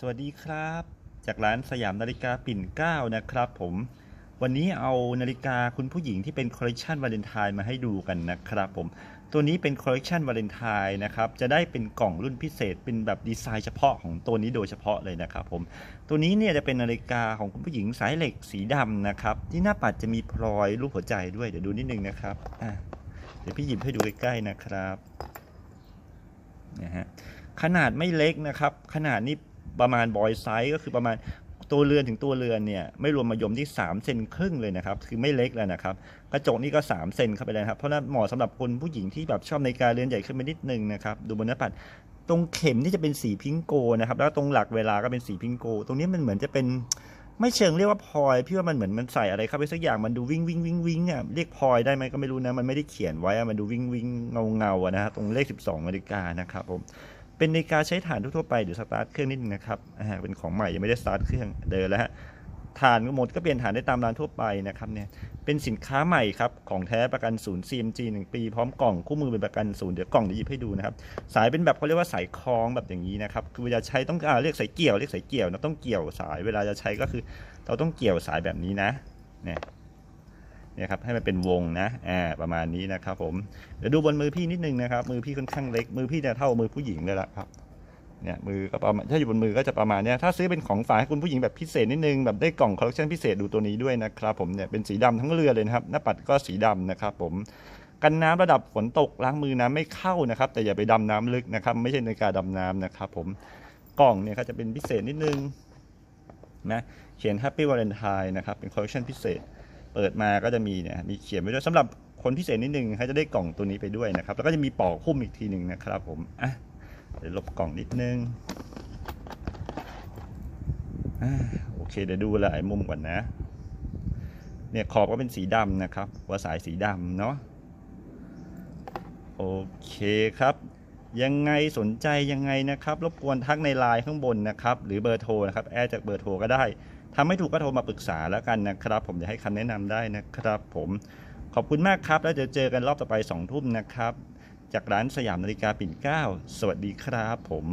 สวัสดีครับ จากร้านสยามนาฬิกาปิ่นเก้านะครับ ผมวันนี้เอานาฬิกาคุณผู้หญิงที่เป็นคอลเลกชันวาเลนไทน์มาให้ดูกันนะครับผมตัวนี้เป็นคอลเลกชันวาเลนไทน์นะครับจะได้เป็นกล่องรุ่นพิเศษ เป็นแบบดีไซน์เฉพาะของตัวนี้โดยเฉพาะเลยนะครับผมตัวนี้เนี่ยจะเป็นนาฬิกาของคุณผู้หญิงสายเหล็กสีดำนะครับที่หน้าปัดจะมีพลอยรูปหัวใจด้วยเดี๋ยวดูนิดนึงนะครับอะเดี๋ยวพี่หยิบให้ดูใกล้ๆนะครับนะฮะขนาดไม่เล็กนะครับ ขนาดนี้ ประมาณบอยไซส์ก็คือประมาณตัวเรือนถึงตัวเรือนเนี่ยไม่รวมมายมที่3เซนครึ่งเลยนะครับคือไม่เล็กแล้วนะครับกระจกนี่ก็3เซนเข้าไปเลยครับเพราะนั้นเหมาะสำหรับคนผู้หญิงที่แบบชอบในาฬิการเรือนใหญ่ขึ้นไปนิดนึงนะครับดูบนหน้าปัดตรงเข็มนี่จะเป็นสีพิงโกนะครับแล้วตรงหลักเวลาก็เป็นสีพิงโก ตรงนี้มันเหมือนจะเป็นไม่เชิงเรียกว่าพลอยพี่ว่ามันเหมือนมันใส่อะไรเข้าไปสักอย่างมันดูวิ่งวิ่งวิ่งวิ่งอะเรียกพลอยได้ไหมก็ไม่รู้นะมันไม่ได้เขียนไว้อะมันดูวิ่งวิ่งเงาเงาๆอะนะฮะตรงเลข 12นาฬิกานะครับผม เป็นนาฬิกาใช้ฐานทั่วไปเดี๋ยวสตาร์ทเครื่องนิดนึงนะครับอ่าเป็นของใหม่ยังไม่ได้สตาร์ทเครื่องเดินแล้วฮะฐานก็หมดก็เปลี่ยนฐานได้ตามร้านทั่วไปนะครับเนี่ยเป็นสินค้าใหม่ครับของแท้ประกันศูนย์ CMG 1 ปี พร้อมกล่องคู่มือเป็นประกันศูนย์เดี๋ยวกล่องเดี๋ยวหยิบให้ดูนะครับสายเป็นแบบเขาเรียกว่าสายคล้องแบบอย่างนี้นะครับคือเวลาใช้ต้องอ่าเรียกสายเกี่ยวเรียกสายเกี่ยวนะต้องเกี่ยวสายเวลาจะใช้ก็คือ เราต้องเกี่ยวสายแบบนี้นะเนี่ย เนี่ยครับให้มันเป็นวงนะอ่าประมาณนี้นะครับผมเดี๋ยวดูบนมือพี่นิดนึงนะครับ มือพี่ค่อนข้างเล็กมือพี่เนี่ยเท่ามือผู้หญิงเลยละครับเนี่ยมือก็ประมาณถ้าอยู่บนมือก็จะประมาณเนี้ยถ้าซื้อเป็นของฝากให้คุณผู้หญิงแบบพิเศษนิดนึงแบบได้กล่องคอลเลคชันพิเศษดูตัวนี้ด้วยนะครับผมเนี่ยเป็นสีดำทั้งเรือเลยนะครับหน้าปัดก็สีดำนะครับผมกันน้ำระดับฝนตกล้างมือน้ำไม่เข้านะครับ แต่อย่าไปดำน้ำลึกนะครับ ไม่ใช่ในาฬิกาดำน้ำนะครับผมกล่องเนี่ยเขาจะเป็นพิเศษนิดนึงนะเขียน Happy Valentine นะครับเป็นคอลเลคชันพิเศษ เปิดมาก็จะมีเนี่ยมีเขียนไว้ด้วยสำหรับคนพิเศษนิดนึงเขาจะได้กล่องตัวนี้ไปด้วยนะครับ แล้วก็จะมีปอกหุ้มอีกทีหนึ่งนะครับผมอะเดี๋ยวลบกล่องนิดนึงอ่าโอเคเดี๋ยวดูหลายมุมก่อนนะ เนี่ยขอบก็เป็นสีดำนะครับหัวสายสีดำเนาะโอเคครับยังไงสนใจยังไงนะครับ รบกวนทักในไลน์ข้างบนนะครับ หรือเบอร์โทรนะครับ แอดจากเบอร์โทรก็ได้ ทำไม่ถูกก็โทรมาปรึกษาแล้วกันนะครับ ผมจะให้คำแนะนำได้นะครับ ผมขอบคุณมากครับ แล้วเดี๋ยวเจอกันรอบต่อไป2ทุ่มนะครับ จากร้านสยามนาฬิกาปิ่นเกล้า สวัสดีครับผม